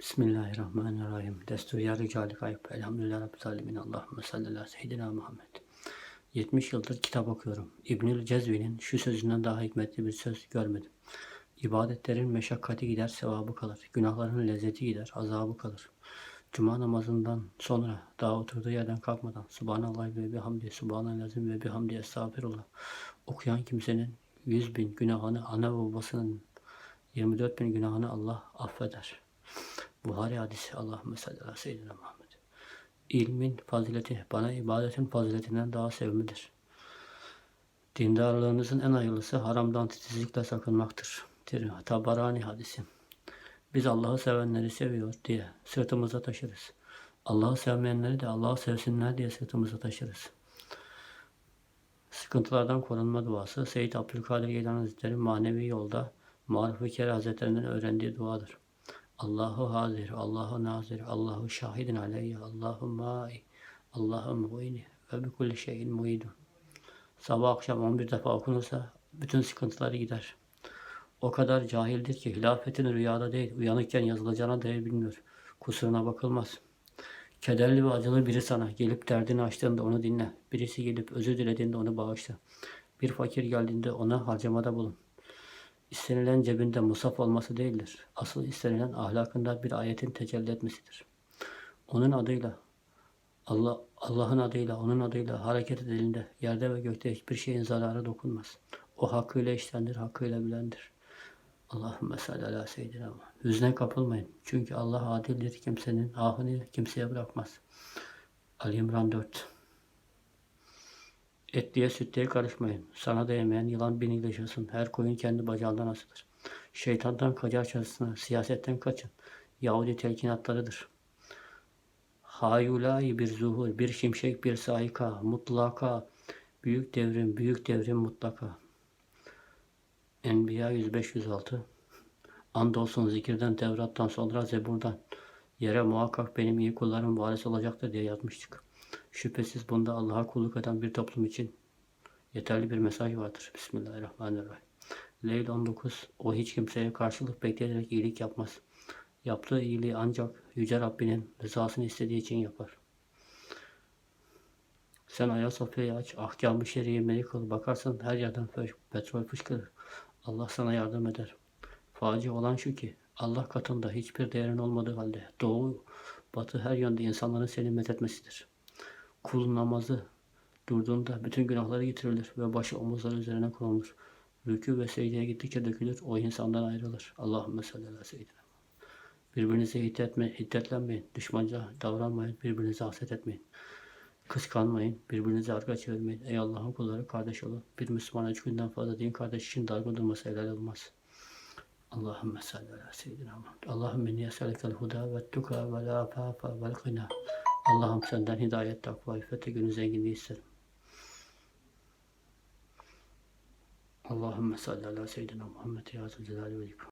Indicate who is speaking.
Speaker 1: Bismillahirrahmanirrahim. Destur ya ricali kayıp. Elhamdülillah Rabbil alemin. Allahümme salli ala seyyidina Muhammed. 70 yıldır kitap okuyorum. İbnül Cezvi'nin şu sözünden daha hikmetli bir söz görmedim. İbadetlerin meşakkati gider, sevabı kalır. Günahların lezzeti gider, azabı kalır. Cuma namazından sonra daha oturduğu yerden kalkmadan Subhanallah ve bihamdi, Subhanallahim ve bihamdi, Estağfirullah okuyan kimsenin 100 bin günahını, ana babasının 24 bin günahını Allah affeder. Buhari hadisi Allahümme salli ala seyyidina Muhammed. İlmin fazileti bana ibadetin faziletinden daha sevimlidir. Dindarlığınızın en hayırlısı haramdan titizlikle sakınmaktır. Tabarani hadisi. Biz Allah'ı sevenleri seviyor diye sırtımıza taşırız. Allah'ı sevmeyenleri de Allah'ı sevsinler diye sırtımıza taşırız. Sıkıntılardan korunma duası Seyyid Abdülkadir Geylani Hazretleri manevi yolda Maruf-i Kere Hazretlerinden öğrendiği duadır. Allahu hazir, Allahu nazir, Allahu şahidin aleyye, Allahu ma'i, Allahu mu'ini ve bi kulli şeyin muidun. Sabah akşam 11 defa okunursa bütün sıkıntıları gider. O kadar cahildir ki hilafetin rüyada değil, uyanıkken yazılacağına değer bilmiyor. Kusuruna bakılmaz. Kederli ve acılı biri sana gelip derdini açtığında onu dinle. Birisi gelip özür dilediğinde onu bağışla. Bir fakir geldiğinde ona harcamada bulun. İstenilen cebinde musaf olması değildir. Asıl istenilen ahlakında bir ayetin tecelli etmesidir. Onun adıyla, Allah Allah'ın adıyla, onun adıyla hareket edildiğinde yerde ve gökte hiçbir şeyin zararı dokunmaz. O hakkıyla işlendir, hakkıyla bilendir. Allahümme salli ala seyyidina. Hüzne kapılmayın. Çünkü Allah adildir. Kimsenin ahını kimseye bırakmaz. Ali İmran 4 Etliye sütlüye karışmayın. Sana değmeyen yılan bin yaşasın. Her koyun kendi bacağından asılır. Şeytandan kaçarçasına, siyasetten kaçın. Yahudi telkinatlarıdır. Hayulai bir zuhur, bir şimşek, bir saika, mutlaka, büyük devrim, büyük devrim mutlaka. Enbiya 105-106 Andolsun zikirden, Tevrat'tan sonra Zebur'dan yere muhakkak benim iyi kullarım varis olacaktır diye yazmıştık. Şüphesiz bunda Allah'a kulluk eden bir toplum için yeterli bir mesaj vardır. Bismillahirrahmanirrahim. Leyl 19 O hiç kimseye karşılık bekleyerek iyilik yapmaz. Yaptığı iyiliği ancak Yüce Rabbinin rızasını istediği için yapar. Sen Ayasofya'yı aç, ahkam-ı şeriyemeyi kıl. Bakarsın her yerden petrol fışkırır. Allah sana yardım eder. Faci olan şu ki Allah katında hiçbir değerin olmadığı halde doğu, batı her yönde insanların seni methetmesidir. Kul namazı durduğunda bütün günahları getirilir ve başı omuzları üzerine konulur. Rükû ve secdeye gittikçe dökülür, o insandan ayrılır. Allahümme salli ala seyyidina. Birbirinize hiddetme, hiddetlenmeyin, düşmanca davranmayın, birbirinize haset etmeyin. Kıskanmayın, birbirinize arka çevirmeyin. Ey Allah'ın kulları kardeş olun. Bir Müslüman üç günden fazla din kardeş için dargın durması helal olmaz. Allahümme salli ala seyyidina Muhammed. Allahümme niye selekel huda ve tuka ve la afafa vel gına. Allah'ım senden hidayet, takva, iffet ve günü zenginliği isterim. Allahümme salli ala seyyidina Muhammed ya Zülcelali ve İkram.